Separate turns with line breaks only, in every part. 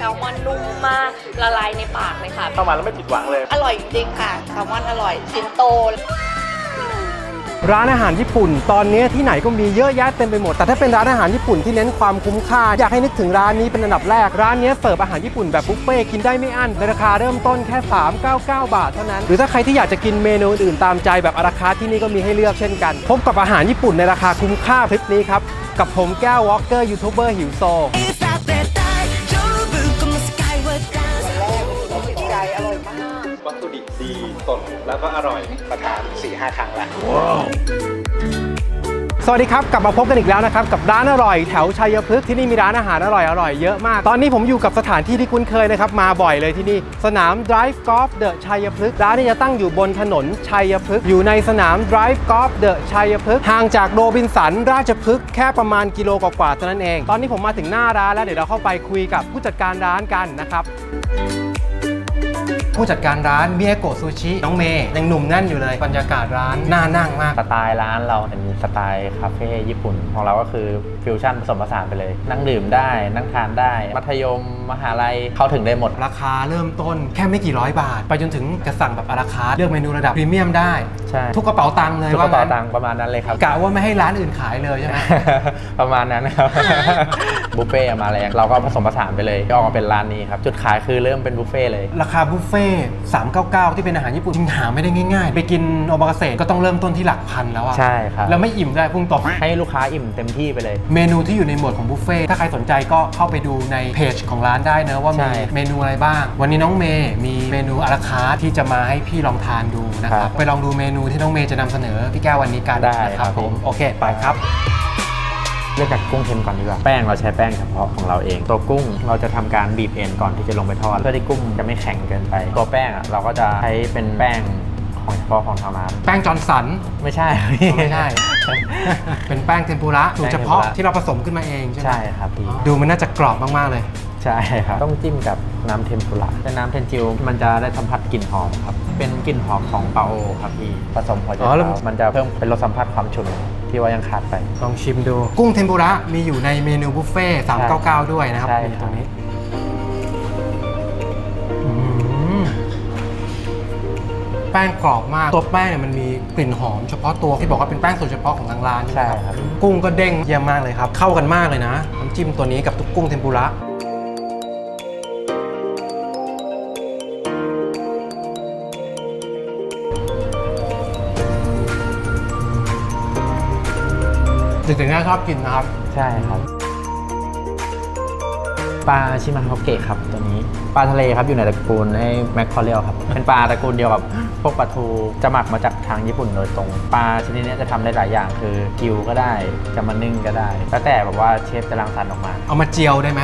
แซลมอนนุ่มมากละลายในปากเลยค่ะ
เข้ามาแล้วไม่ผิดหวังเลย
อร่อยจริงๆค่ะแซลมอนอร่อยชิ้นโต
ร้านอาหารญี่ปุ่น ตอนนี้ที่ไหนก็มีเยอะแยะเต็มไปหมด แต่ถ้าเป็นร้านอาหารญี่ปุ่นที่เน้นความคุ้มค่า อยากให้นึกถึงร้านนี้เป็นอันดับแรก ร้านนี้เสิร์ฟอาหารญี่ปุ่นแบบบุฟเฟ่ต์กินได้ไม่อั้นในราคาเริ่มต้นแค่ 399 บาทเท่านั้น หรือถ้าใครที่อยากจะกินเมนูอื่นๆตามใจแบบอาราคาร์ทที่นี่ก็มีให้เลือกเช่นกัน พบกับอาหารญี่ปุ่นในราคาคุ้มค่าคลิปนี้ครับ กับผมแก้ววอล์กเกอร์ยูทูบเบอร์หิวโซ
สดแล้วก็อร่อยประทาน4ี่ห้าครั้งละ
สวัสดีครับ กลับมาพบกันอีกแล้วนะครับ กับร้านอร่อยแถวชัยพฤกษ์ที่นี่มีร้านอาหารอร่อยอร่อยเยอะมาก ตอนนี้ผมอยู่กับสถานที่ที่คุ้นเคยนะครับ มาบ่อยเลยที่นี่ สนาม Drive Golf The ชัยพฤกษ์ร้านนี้จะตั้งอยู่บนถนนชัยพฤกษ์อยู่ในสนาม Drive Golf The ชัยพฤกษ์ห่างจากโรบินสันราชพฤกษ์แค่ประมาณกิโลกว่าๆเท่านั้นเอง ตอนนี้ผมมาถึงหน้าร้านแล้วเดี๋ยวเราเข้าไปคุยกับผู้จัดการร้านกันนะครับ ผู้จัดการร้านเมียโกะซูชิน้องเมย์ยังหนุ่มแน่นอยู่เลยบรรยากาศร้านน่านั่งมาก
สไตล์ร้านเราเป็นสไตล์คาเฟ่ญี่ปุ่น ของเราก็คือฟิวชั่นผสมผสานไปเลย นั่งดื่มได้ นั่งทานได้ มัธยมมหาลัยเข้าถึงได้หมด
ราคาเริ่มต้นแค่ไม่กี่ร้อยบาท ไปจนถึงจะสั่งแบบอาราคาร์ทเลือกเมนูระดับพรีเมียมได้
ใช่
ทุกกระเป๋าตังค์เลย
ทุกกระเป๋า
ว่งั้น
ตังค์ประมาณนั้นเลยครับ
กะว่าไม่ให้ร้านอื่นขายเลยใช่ไหม
ประมาณนั้นครับ บุฟเฟ่ต์มาแรงเราก็ผสมผสานไปเลยออกมาเป็นร้านนี้ครับ จุดขายคือเริ่มเป็นบุฟเฟ่ต์เลย
ราคาบุฟเฟ่ต์399 ที่เป็นอาหารญี่ปุ่นจริงหาไม่ได้ง่ายๆ ไปกินโอมากาเสะก็ต้องเริ่มต้นที่หลักพันแล้วอะ
ใช่ครับ
แล้วไม่อิ่มได้พุ่งตรง
ให้ลูกค้าอิ่มเต็มที่ไปเลย
เมนูที่อยู่ในหมวดของบุฟเฟ่ต์ถ้าใครสนใจก็เข้าไปดูในเพจของร้านได้เนอะว่า
ใช่
มีเมนูอะไรบ้าง วันนี้น้องเมย์มีเมนูอาราคาร์ทที่จะมาให้พี่ลองทานดูนะครับไปลองดูเมนูที่น้องเมย์จะนำเสนอพี่แก้ววันนี้กัน
ได้
นะค
ครั
รับบผมโอเคไปครับ
เริ่มจากกุ้งเทนก่อนดีกว่าแป้งเราใช้แป้งเฉพาะของเราเอง ตัวกุ้งเราจะทำการบีบเอ็นก่อนที่จะลงไปทอดเพื่อที่กุ้งจะไม่แข็งเกินไป ตัวแป้งอะเราก็จะใช้เป็นแป้งของเฉพาะของทางร้าน
แป้งจอร์นสัน
ไม่ใช่
ไม่ใช่ เป็นแป้งเทมปุระสูตรเฉพาะ
แป้งเทมปุระ
ที่เราผสมขึ้นมาเองใช่ไหม
ใช่ครับพี่
ดูมันน่าจะกรอบมากๆเลย
ใช่ครับ ต้องจิ้มกับน้ำเทมปุระแต่น้ำเทนจิวมันจะได้สัมผัสกลิ่นหอมครับ เป็นกลิ่นหอมของปลาโอครับพี่ผสมหัวใจ
อ๋อแล้ว
เท้ามันจะเพิ่มเป็นรสสัมผัสความฉุนที่ว่ายังขาดไป
ลองชิมดู กุ้งเทมปุระมีอยู่ในเมนูบุฟเฟ่ต์399 ด้วยนะครับ
ใช่
นี่
ครับ
ตัวนี้อืมแป้งกรอบมาก ตัวแป้งเนี่ยมันมีกลิ่นหอมเฉพาะตัวที่บอกว่าเป็นแป้งสูตรเฉพาะของทางร้านใช่ไหม
ใช่
ครับ
ครับ
กุ้งก็เด้งเยี่ยมมากเลยครับ เข้ากันมากเลยนะน้ำจิ้มตัวนี้กับตุ๊กกุ้งเทมปุระ เด็กๆน่าชอบกินนะครับ
ใช่ครับ ปลาชิมาฮอกเกะครับตัวนี้ ปลาทะเลครับอยู่ในตระกูลไอ้แมคคอเรียลครับ เป็นปลาตระกูลเดียวกับพวกปลาทูจะหมักมาจากทางญี่ปุ่นโดยตรง ปลาชนิดนี้จะทำได้หลายอย่างคือกิวก็ได้จะมานึ่งก็ได้ แล้วแต่แบบว่าเชฟจะรังสรรค์ออกมา
เอามาเจียวได้ไหม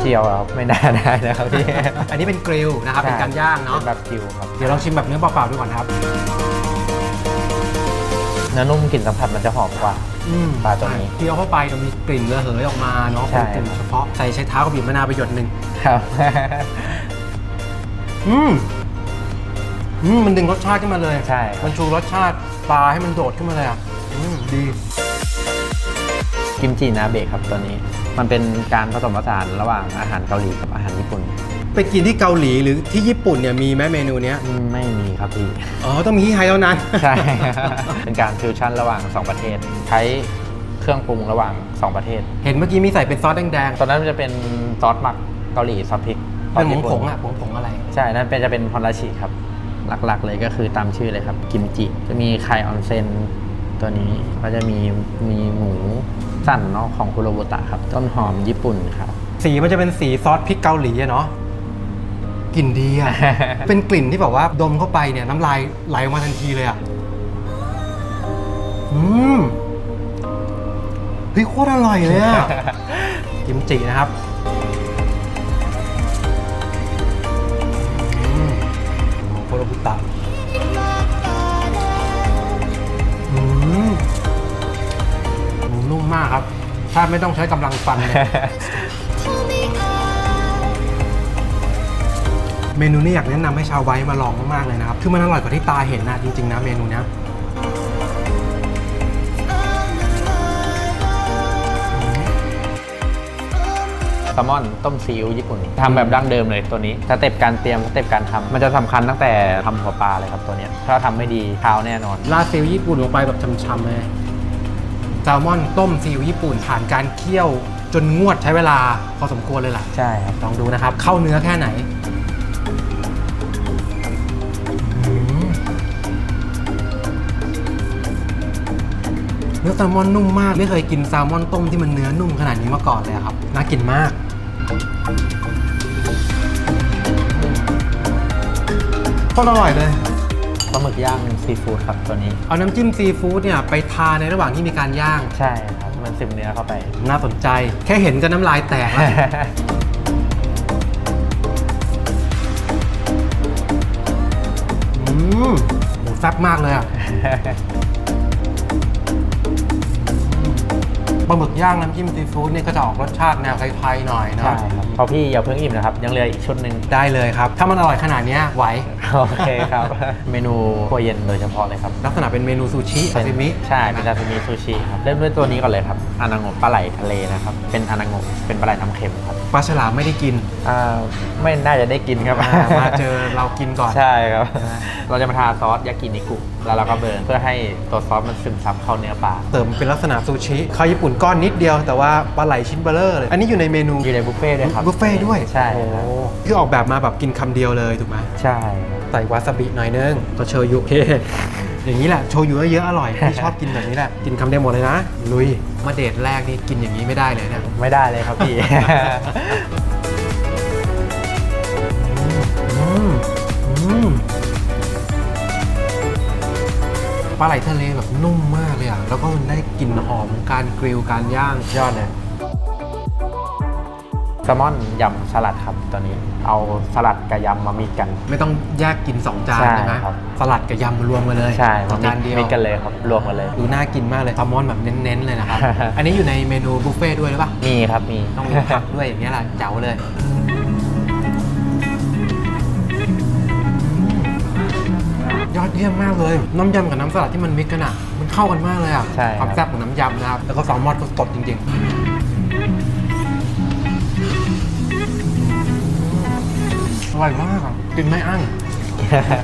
เจียวครับไม่น่าได้นะครับพี่
อันนี้เป็นกริลนะครับ เป็นการย่างเนาะ
เป็นแบบกิวครับ
เดี๋ยวลองชิมแบบเนื้อเปล่าๆดูก่อนครับ
เนื้อนุ่มกลิ่นสัมผัสมันจะหอมกว่า
อืม
ปลาตัวนี้
เคี้ยวเข้าไปจะมีกลิ่นระเหยออกมาเนาะ
ใช่
เป็นกลิ่นเฉพาะใส่ใช้เท้ากับบีบมะนาวไปหยดหนึ่ง
ครับ
อืมอืมมันดึงรสชาติขึ้นมาเลย
ใช่
มันชูรสชาติปลาให้มันโดดขึ้นมาเลยอะอืมดี
กิมจินาเบะครับตัวนี้ มันเป็นการผสมผสานระหว่างอาหารเกาหลีกับอาหารญี่ปุ่น
ไปกินที่เกาหลีหรือที่ญี่ปุ่นเนี่ยมีไหมเมนูเนี้ย
อืมไม่มีครับพี่
อ๋อต้องมีที่ไทยเท่านั้น
ใช่ เป็นการฟิวชั่นระหว่าง 2 ประเทศ ใช้เครื่องปรุงระหว่าง 2 ประเทศ
เห็นเมื่อกี้มีใส่เป็นซอสแดง
ตอนนั้นมันจะเป็นซอสหมักเกาหลีซอสพริก
ๆ
ซอ
เป็น
สญี่
ผ
ปุ่
งๆอะผงผงๆอะไร
ใช่ นั่นเป็นจะเป็นฮอนราชิครับ หลักๆเลยก็คือตามชื่อเลยครับ กิมจิ จะมีไข่ออนเซนตัวนี้ ก็จะมีมีหมูสั่นเนาะของคุโรบุตะครับ ต้นหอมญี่ปุ่นครับ
สีมันจะเป็นสีซอสพริกเกาหลีอะเนาะ กลิ่นดีอะเป็นกลิ่นที่แบบว่าดมเข้าไปเนี่ยน้ำลายไหลออกมาทันทีเลยอะอืมเฮ้ยโคตรอร่อยเลยอะกิมจินะครับอืมโอ้โหโคโรบุตะอืมหมูนุ่มมากครับ ถ้าไม่ต้องใช้กำลังฟันเลย เมนูนี้อยากแนะนำให้ชาวไว้มาลองมากๆเลยนะครับ คือมันอร่อยกว่าที่ตาเห็นนะจริงๆนะเมนูเนี้ย
ลมอนต้มซีอิ๊วญี่ปุ่นทำแบบดั้งเดิมเลยตัวนี้สเต็ปการเตรียมสเต็ปการทำมันจะสำคัญตั้งแต่ทำหัวปลาเลยครับตัวเนี้ยถ้าทำไม่ดีคาวแน่นอน
ราดซีอิ๊วญี่ปุ่นลงไปแบบช่ำๆเลยแซลมอนต้มซีอิ๊วญี่ปุ่นผ่านการเคี่ยวจนงวดใช้เวลาพอสมควรเลยล่ะ
ใช่ครับ
ลองดูนะครับ เข้าเนื้อแค่ไหน นื้อแซลมอนนุ่มมาก ไม่เคยกินแซลมอนต้มที่มันเนื้อนุ่มขนาดนี้มาก่อนเลยอะครับ น่ากินมาก โคตรอร่อยเลย
ปลาหมึกย่างซีฟู้ดครับตัวนี้
เอาน้ำจิ้มซีฟู้ดเนี่ยไปทานในระหว่างที่มีการย่าง
ใช่ครับ มันซึมเนื้อเข้าไป
น่าสนใจ แค่เห็นก็น้ำลายแตกแล้ว อืมโหแซ่บมากเลยอะ ปลาหมึกย่างน้ำจิ้มซีฟู้ดเนี่ยก็จะออกรสชาติแนวไทยๆหน่อยนะ
ใช่ครับพอพี่อย่าเพิ่งอิ่มนะครับ ยังเหลืออีกชุดหนึ่ง
ได้เลยครับ ถ้ามันอร่อยขนาดเนี้ยไหว
โอเคครับ เมนูครัวเย็นโดยเฉพาะเลยครับ
ลักษณะเป็นเมนูซูชิซาซิมิ
ใช่เป็นซาซิมิซูชิครับเริ่มด้วยตัวนี้ก่อนเลยครับอานาโงะปลาไหลทะเลนะครับเป็นอานาโงะเป็นปลาไหลน้ำเค็มครับ
ปลาฉลามไม่ได้กิน
อ่าไม่น่าจะได้กินครับ
อ่ามาเจอเรากินก่อน
ใช่ครับ เราจะมาทาซอสยากินิกุแล้วเราก็เบิร์นเพื่อให้ตัวซอสมันซึมซับเข้าเนื้อปลา
เติมเป็นลักษณะซูชิข้าวญี่ปุ่นก้อนนิดเดียวแต่ว่าปลาไหลชิ้นเบลเลอร์เลยอันนี้อยู่ในเมนู
อยู่ในบุฟเฟ่ต์ด้วยครับ
บุฟเฟ่ต์ด้วย
ใช่
โอ้
ครับ
คือออกแบบมาแบบกินคำเดียวเลยถูกไหม
ใช่ครับ
ใส่วาซาบิหน่อยนึงก็โชยุเฮ้อย่างนี้แหละโชยุเยอะๆอร่อยพี่ชอบกินแบบนี้แหละกินคำเดียวหมดเลยนะลุยมาเดทแรกนี่กินอย่างนี้ไม่ได้เลยนะ
ไม่ได้เลยครับพี่
อืมอืมปลาไหลทะเลแบบนุ่มมากเลยอะ แล้วก็มันได้กลิ่นหอมการกริลการย่างยอดเลย
แซลมอนยำสลัดครับตัวนี้ เอาสลัดกับยำมามีกัน
ไม่ต้องแยกกิน 2 จาน
ใช่
ใช่ไหม
ครับ
สลัดกับยำมารวมกันเลย
ใช่
ต่อจานเดียว
มีกันเลยครับรวมกันเลย
ดูน่ากินมากเลยแซลมอนแบบเน้นๆเลยนะครับ อันนี้อยู่ในเมนูบุฟเฟ่ต์ด้วยหรือเปล่า
มีครับมี
ต้องมีผักด้วยอย่างนี้ยแหละเจ๋วเลย ยอดเยี่ยมมากเลย น้ำยำกับน้ำสลัดที่มันมิกกันอะ มันเข้ากันมากเลยอะ
ใช่ครับ
ความแซ่บของน้ำยำนะครับ แล้วก็แซลมอนก็สดจริง ๆ ร่อยมากอะกินไม่อั้น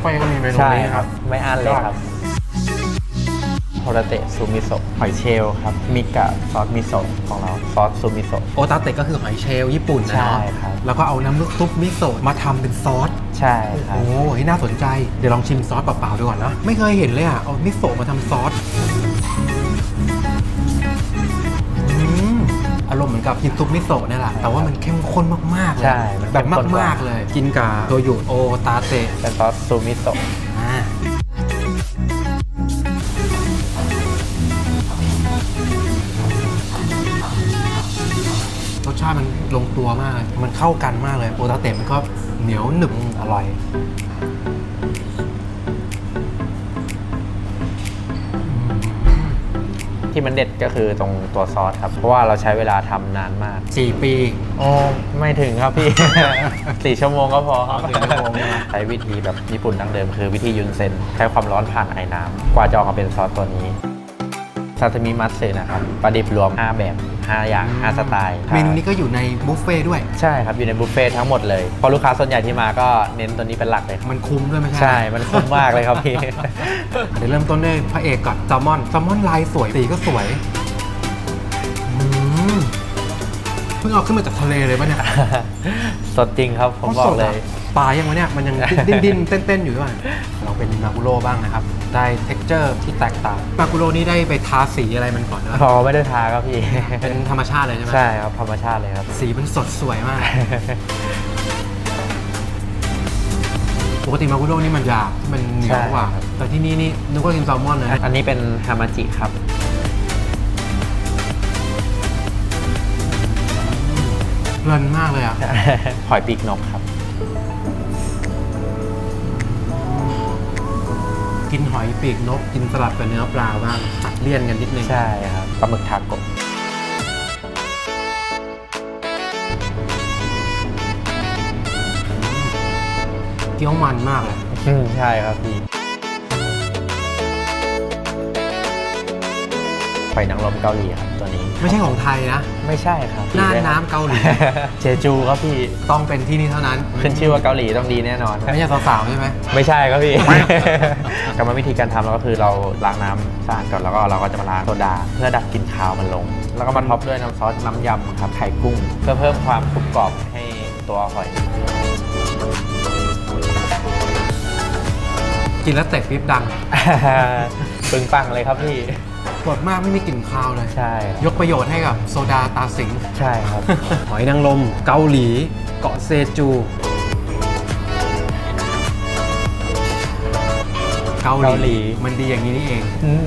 ไฟก็มีเมนู
ใช่
นี้
ค
ค
รั
รับบ
ไม่อั้นเลยครับโฮราเตะซูมิโซะหอยเชลล์ครับมิกกับซอสมิโซะของเราซอสซูมิโซะ
โอตาเตะก็คือหอยเชลล์ญี่ปุ่นนะ
ใช่
เนาะ
ครับ
แล้วก็เอาน้ำซุปมิโซะมาทำเป็นซอส
ใช่ครับ
โอ้ยน่าสนใจ เดี๋ยวลองชิมซอสเปล่าๆดูก่อนนะ ไม่เคยเห็นเลยอะ เอามิโซะมาทำซอส กับกินซุปมิโซะเนี่ยแหละ แต่ว่ามันเข้มข้นมากๆเลย
ใช่มัน
แบบ
เข้มข้นกว่า
มากๆเลย กินกับโทยุโอตาเตะ
เป็นซอสซูมิโซะ
อ่ารสชาติมันลงตัวมากเลยมันเข้ากันมากเลย โอตาเตะมันก็เหนียวหนึบอร่อย
ที่มันเด็ดก็คือตรงตัวซอสครับ เพราะว่าเราใช้เวลาทำนานมาก
4 ปี
โอ้ไม่ถึงครับพี่ สี่ชั่วโมงก็พอครับ
สี่ชั่วโมงใช่ไหม
ใช้วิธีแบบญี่ปุ่นดั้งเดิมคือวิธียุนเซนใช้ความร้อนผ่านไอ้น้ำกว่าจะออกมาเป็นซอสตัวนี้ซาตามิมัตสึนะครับปลาดิบรวม 5 แบบ 5 อย่าง 5 สไตล์
เมนูนี้ก็อยู่ในบุฟเฟ่ต์ด้วย
ใช่ครับอยู่ในบุฟเฟ่ต์ทั้งหมดเลยเพราะลูกค้าส่วนใหญ่ที่มาก็เน้นตัวนี้เป็นหลักเลยครับ
มันคุ้มด้วยไม่ใช่
ใช่ มันคุ้มมากเลยครับพี่
เดี๋ยวเริ่มต้นด้วยพระเอกก่อนแซลมอนแซลมอนลายสวยสีก็สวยอืมเพิ่งเอาขึ้นมาจากทะเลเลยปะเนี่ย
สดจริงครับผมบอ
ส
ก
ด
เล
อะ
ย
ปลายังวะเนี่ยมันยังดิ้นดิ้นเต้นเต้นๆอยู่ด้วยเราเป็นมากุโร่บ้างนะครับ ได้เท็กเจอร์ที่แตกต่างมากุโร่นี่ได้ไปทาสีอะไรมันก่อนนะ
พอไม่ได้ทาครับพี่
เป็นธรรมชาติเลยใช่ไหม
ใช่ครับธรรมชาติเลยครับ
สีมันสดสวยมาก ปกติมากุโร่นี่มันหยาบมันเหนียวกว่า
ใช่ครับ
แต่ที่นี่นี่นึกว่ากินแซลมอนเลยนะ
อันนี้เป็นฮามาจิครับ
เพลินมากเลยอะ
หอยปีกนกครับ
กินหอยปีกนกกินสลัดกับเนื้อปลาบ้างตัดเลี่ยนกันนิดนึง
ใช่ครับปลาหมึกทาโกะ
เกี๊ยวมันมากเลย
อืมใช่ครับพี่ หอยนางรมเกาหลีครับตัวนี้
ไม่ใช่ของไทยนะ
ไม่ใช่ครับ
น่านน้ำเกาหลี
เจจูครับพี่
ต้องเป็นที่นี่เท่านั้น
ขึ้นชื่อว่าเกาหลีต้องดีแน่นอน
ไม่ใช่สาวๆใช่ไหม
ไม่ใช่ครับพี่ กรรมวิธีการทำเราก็คือเราล้างน้ำสะอาดก่อนแล้วก็เราก็จะมาล้างโซดา เพื่อดับกลิ่นคาวมันลง แล้วก็มาท็อปด้วยน้ำซอสน้ำยำครับไข่กุ้ง เพื่อเพิ่มความกรุบกรอบให้ตัวหอย
กินแล้วเตะปี๊บดัง
ปึงปังเลยครับพี่
สดมากไม่มีกลิ่นคาวเลย
ใช่
ยกประโยชน์ให้กับโซดาตาสิง
ใช่ครับ
หอยนางรมเกาหลี เกาะเซจู เกา
เกา
ห
หลี
ลีมันดีอย่างนี้นี่เอง
อืม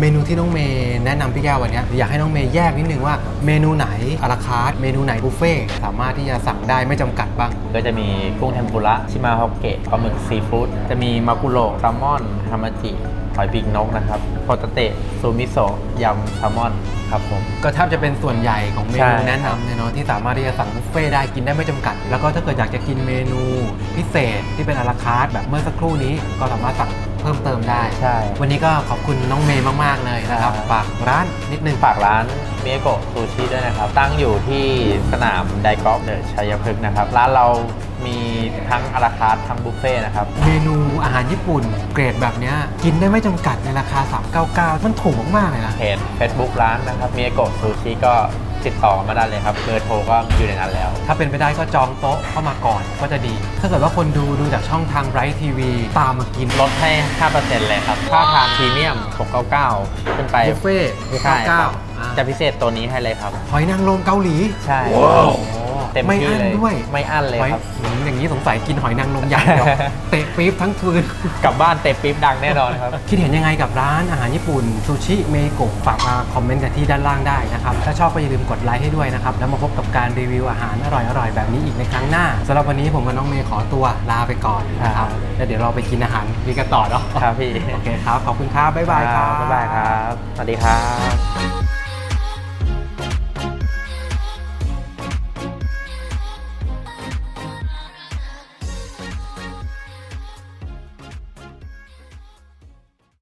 เมนูที่น้องเมย์แนะนำพี่แก้ววันเนี้ยอยากให้น้องเมย์แยกนิดนึงว่าเมนูไหนอาราคาร์ทเมนูไหนบุฟเฟ่ต์สามารถที่จะสั่งได้ไม่จำกัดบ้าง
ก็จะมีกุ้งเทมปุระชิมาฮอกเกะปลาหมึกซีฟู้ดจะมีมากุโระแซลมอนฮามาจิ หอยปีกนกนะครับโพตาเตะซูมิโซะยำแซลมอนครับผม
ก็แทบจะเป็นส่วนใหญ่ของเม
ใช่
นูแนะนำเนี่ยเนาะที่สามารถที่จะสั่งบุฟเฟ่ต์ได้กินได้ไม่จำกัด แล้วก็ถ้าเกิดอยากจะกินเมนูพิเศษที่เป็นอาราคาร์ทแบบเมื่อสักครู่นี้ก็สามารถสั่งเพิ่มเติมได้
ใช่
วันนี้ก็ขอบคุณน้องเมย์มาก ๆ เลยนะครับ
ครับ
ฝากร้านนิดนึง
ฝากร้านเมียโกะซูชิด้วยนะครับ ตั้งอยู่ที่สนามไดกอล์ฟเดอะชัยพฤกษ์นะครับ ร้านเรา มีทั้งอาราคาร์ททั้งบุฟเฟ่ต์นะครับ
เมนูอาหารญี่ปุ่นเกรดแบบเนี้ยกินได้ไม่จำกัดในราคา 399 มันถูกมากๆเลยนะ
เพจ Facebook ร้านนะครับเมียโกะซูชิก็ติดต่อมาได้เลยครับเบอร์โทรก็อยู่ในนั้นแล้ว
ถ้าเป็นไปได้ก็จองโต๊ะเข้ามาก่อนก็จะดี ถ้าเกิดว่าคนดูดูจากช่องทางไรท์ทีวีตามมากิน
ลดให้ 5%เลยครับค่าทานพรีเมียม 699 ขึ้นไป
บุฟเฟ่ต์
ใช่ครับ
699อ่า
จะพิเศษตัวนี้ให้เลยครับ
หอยนางรมเกาหลี
ใช่
โอ้
เต็ม
ไม่
ที่
อั้น
เลย
ด้วย
ไม่อั้นเลย
หอย
ครับ
หืมอย่างนี้สงสัยกินหอยนางรมอย่างเดียว เตะปี๊บทั้งคืน
กลับบ้านเตะปี๊บดังแน่นอนครับ
คิดเห็นยังไงกับร้านอาหารญี่ปุ่นซูชิเมโกะฝากมาคอมเมนต์กันที่ด้านล่างได้นะครับ ถ้าชอบก็อย่าลืมกดไลค์ให้ด้วยนะครับ แล้วมาพบกับการรีวิวอาหารอร่อยๆ แบบนี้อีกในครั้งหน้าสำหรับวันนี้ผมกับน้องเมย์ขอตัวลาไปก่อนนะครับ
ครับ
แล้วเดี๋ยวเราไปกินอาหารดีกันต่อเนาะ
ครับพี่
โอเคครับขอบคุณครับบ๊ายบายครับ
บ๊ายบายครับ สวัสดีครับ